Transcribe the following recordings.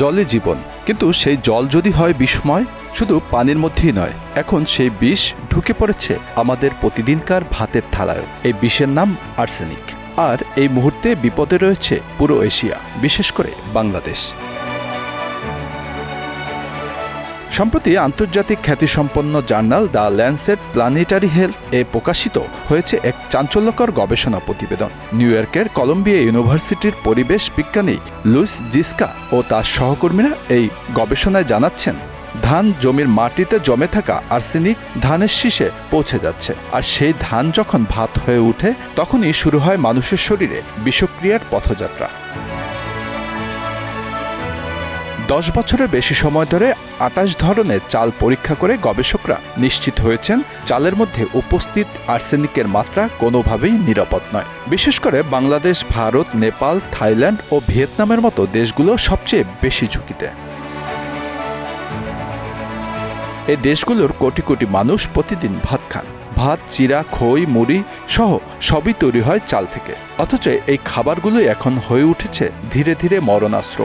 জলে জীবন। কিন্তু সেই জল যদি হয় বিস্ময়, শুধু পানির মধ্যেই নয়, এখন সেই বিষ ঢুকে পড়েছে আমাদের প্রতিদিনকার ভাতের থালায়। এই বিষের নাম আর্সেনিক। আর এই মুহূর্তে বিপদে রয়েছে পুরো এশিয়া, বিশেষ করে বাংলাদেশ। সম্প্রতি আন্তর্জাতিক খ্যাতিসম্পন্ন journal the Lancet planetary health এ প্রকাশিত হয়েছে এক চাঞ্চল্যকর গবেষণা প্রতিবেদন। নিউ ইয়র্কের কলম্বিয়া ইউনিভার্সিটির পরিবেশ বিজ্ঞানী লুইস জিস্কা ও তার সহকর্মীরা এই গবেষণায় জানাচ্ছেন, ধান জমির মাটিতে জমে থাকা আর্সেনিক ধানের শীষে পৌঁছে যাচ্ছে। আর সেই ধান যখন ভাত হয়ে ওঠে তখনই শুরু হয় মানুষের শরীরে বিষক্রিয়ার পথযাত্রা। দশ বছরের বেশি সময় ধরে আটাশ ধরনের চাল পরীক্ষা করে গবেষকরা নিশ্চিত হয়েছেন চালের মধ্যে উপস্থিত আর্সেনিকের মাত্রা কোনোভাবেই নিরাপদ নয়। বিশেষ করে বাংলাদেশ, ভারত, নেপাল, থাইল্যান্ড ও ভিয়েতনামের মতো দেশগুলো সবচেয়ে বেশি ঝুঁকিতে। এই দেশগুলোর কোটি কোটি মানুষ প্রতিদিন ভাত খান। ভাত, চিরা, খই, মুড়ি সহ সবই তৈরি হয় চাল থেকে। অথচ এই খাবারগুলোই এখন হয়ে উঠেছে ধীরে ধীরে মরণাস্ত্র।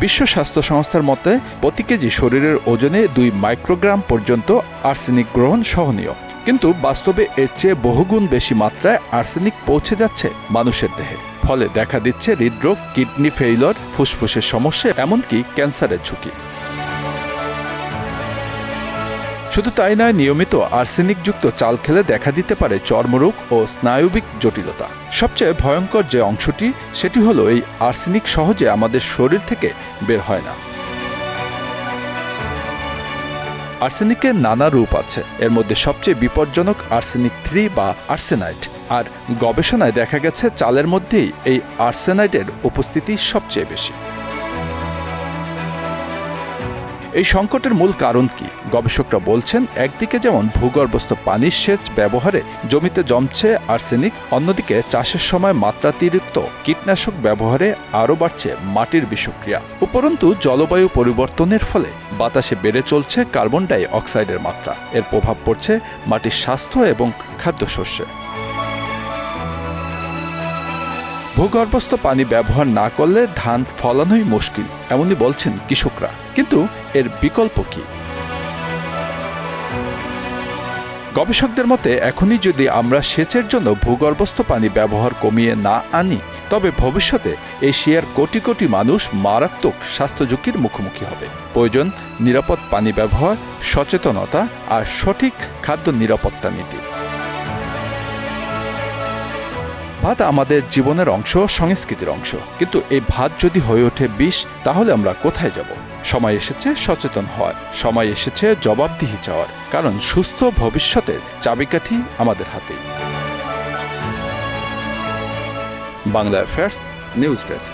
বিশ্ব স্বাস্থ্য সংস্থার মতে, প্রতি কেজি শরীরের ওজনে দুই মাইক্রোগ্রাম পর্যন্ত আর্সেনিক গ্রহণ সহনীয়। কিন্তু বাস্তবে এর চেয়ে বহুগুণ বেশি মাত্রায় আর্সেনিক পৌঁছে যাচ্ছে মানুষের দেহে। ফলে দেখা দিচ্ছে হৃদরোগ, কিডনি ফেইলর, ফুসফুসের সমস্যা, এমনকি ক্যান্সারের ঝুঁকি। শুধু তাই নয়, নিয়মিত আর্সেনিকযুক্ত চাল খেলে দেখা দিতে পারে চর্মরোগ ও স্নায়ুবিক জটিলতা। সবচেয়ে ভয়ঙ্কর যে অংশটি, সেটি হলো এই আর্সেনিক সহজে আমাদের শরীর থেকে বের হয় না। আর্সেনিকের নানা রূপ আছে। এর মধ্যে সবচেয়ে বিপজ্জনক আর্সেনিক থ্রি বা আর্সেনাইট আর গবেষণায় দেখা গেছে, চালের মধ্যেই এই আর্সেনাইটের উপস্থিতি সবচেয়ে বেশি। এই সংকটের মূল কারণ কি? গবেষকরা বলছেন, একদিকে যেমন ভূগর্ভস্থ পানির সেচ ব্যবহারে জমিতে জমছে আর্সেনিক, অন্যদিকে চাষের সময় মাত্রাতিরিক্ত কীটনাশক ব্যবহারে আরও বাড়ছে মাটির বিষক্রিয়া। উপরন্তু, জলবায়ু পরিবর্তনের ফলে বাতাসে বেড়ে চলছে কার্বন ডাই অক্সাইডের মাত্রা। এর প্রভাব পড়ছে মাটির স্বাস্থ্য এবং খাদ্যশস্যে। ভূগর্ভস্থ পানি ব্যবহার না করলে ধান ফলানোই মুশকিল, এমনই বলছেন কৃষকরা। কিন্তু এর বিকল্প কি? গবেষকদের মতে, এখনই যদি আমরা সেচের জন্য ভূগর্ভস্থ পানি ব্যবহার কমিয়ে না আনি, তবে ভবিষ্যতে এশিয়ার কোটি কোটি মানুষ মারাত্মক স্বাস্থ্য ঝুঁকির মুখোমুখি হবে। প্রয়োজন নিরাপদ পানি ব্যবহার, সচেতনতা আর সঠিক খাদ্য নিরাপত্তা নীতি। ভাত আমাদের জীবনের অংশ, সংস্কৃতির অংশ। কিন্তু এই ভাত যদি হয়ে ওঠে বিষ, তাহলে আমরা কোথায় যাব? সময় এসেছে, সচেতন হওয়ার। সময় এসেছে, জবাবদিহি চাওয়ার। কারণ সুস্থ ভবিষ্যতের চাবিকাঠি আমাদের হাতেই বাংলা অ্যাফেয়ার্স নিউজ ডেস্ক